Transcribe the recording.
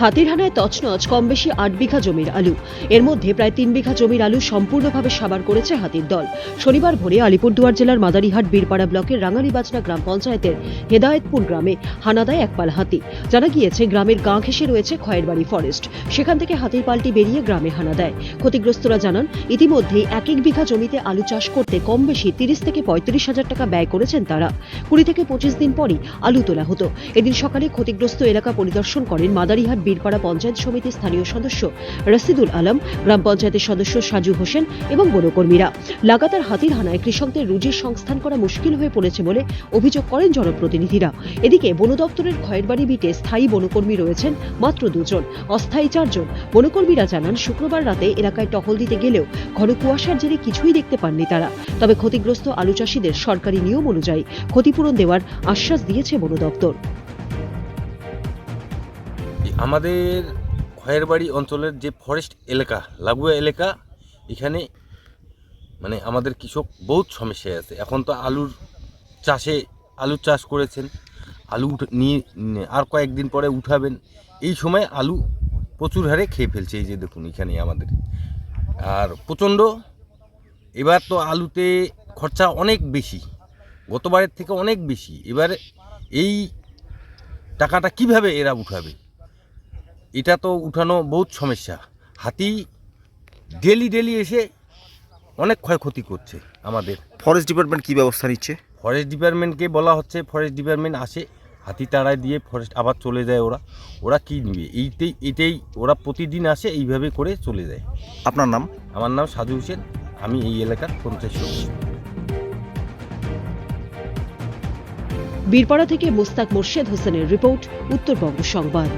হাতির হানায় তছনছ কম বেশি আট বিঘা জমির আলু। এর মধ্যে প্রায় তিন বিঘা জমির আলু সম্পূর্ণভাবে সাবার করেছে হাতির দল। শনিবার ভোরে আলিপুরদুয়ার জেলার মাদারিহাট, বীরপাড়া ব্লকের রাঙালিবাজনা গ্রাম পঞ্চায়েতের হেদায়েতপুর গ্রামে হানা দেয় একপাল হাতি। জানা গিয়েছে, গ্রামের গা ঘেঁষে রয়েছে খয়েরবাড়ি ফরেস্ট। সেখান থেকে হাতির পাল্টি বেরিয়ে গ্রামে হানা দেয় ক্ষতিগ্রস্তরা জানান, ইতিমধ্যেই এক এক বিঘা জমিতে আলু চাষ করতে কম বেশি তিরিশ থেকে পঁয়ত্রিশ হাজার টাকা ব্যয় করেছেন তারা। কুড়ি থেকে পঁচিশ দিন পরই আলু তোলা হতো। এদিন সকালে ক্ষতিগ্রস্ত এলাকা পরিদর্শন করেন মাদারিহাট বীরপাড়া পঞ্চায়েত সমিতির স্থানীয় সদস্য রশিদুল আলম, গ্রাম পঞ্চায়েতের সদস্য সাজু হোসেন এবং বনকর্মীরা। লাগাতার হাতির হানায় কৃষকদের রুজির সংস্থান করা মুশকিল হয়ে পড়েছে বলে অভিযোগ করেন জনপ্রতিনিধিরা। এদিকে বন দপ্তরের খয়েরবাড়ি বিটে স্থায়ী বনকর্মী রয়েছেন মাত্র দুজন, অস্থায়ী চারজন। বনকর্মীরা জানান, শুক্রবার রাতে এলাকায় টহল দিতে গেলেও ঘন কুয়াশার জেরে কিছুই দেখতে পাননি তারা। তবে ক্ষতিগ্রস্ত আলু চাষিদের সরকারি নিয়ম অনুযায়ী ক্ষতিপূরণ দেওয়ার আশ্বাস দিয়েছে বন দপ্তর। আমাদের খয়েরবাড়ি অঞ্চলের যে ফরেস্ট এলাকা, লাগোয়া এলাকা, এখানে মানে আমাদের কৃষক বহুত সমস্যায় আছে। এখন তো আলুর চাষে আলু চাষ করেছেন, আলু নিয়ে আর কয়েকদিন পরে উঠাবেন। এই সময় আলু প্রচুর হারে খেয়ে ফেলছে, এই যে দেখুন এখানে আমাদের। আর প্রচণ্ড, এবার তো আলুতে খরচা অনেক বেশি, গতবারের থেকে অনেক বেশি। এবার এই টাকাটা কীভাবে এরা উঠাবে? এটা তো উঠানো বহুত সমস্যা। হাতি ডেলি ডেলি এসে অনেক ক্ষয়ক্ষতি করছে আমাদের। ফরেস্ট ডিপার্টমেন্ট কি ব্যবস্থা নিচ্ছে? ফরেস্ট ডিপার্টমেন্টকে বলা হচ্ছে ফরেস্ট ডিপার্টমেন্ট আসে হাতি তাড়ায় দিয়ে ফরেস্ট আবার চলে যায় ওরা। ওরা কি নিবে? এইটাই এটাই ওরা প্রতিদিন আসে এইভাবে করে চলে যায়। আপনার নাম? আমার নাম সাজু হোসেন আমি এই এলাকার পঞ্চায়েত সদস্য। বীরপাড়া থেকে মোস্তাক মোর্শেদ হোসেনের রিপোর্ট উত্তরবঙ্গ সংবাদ।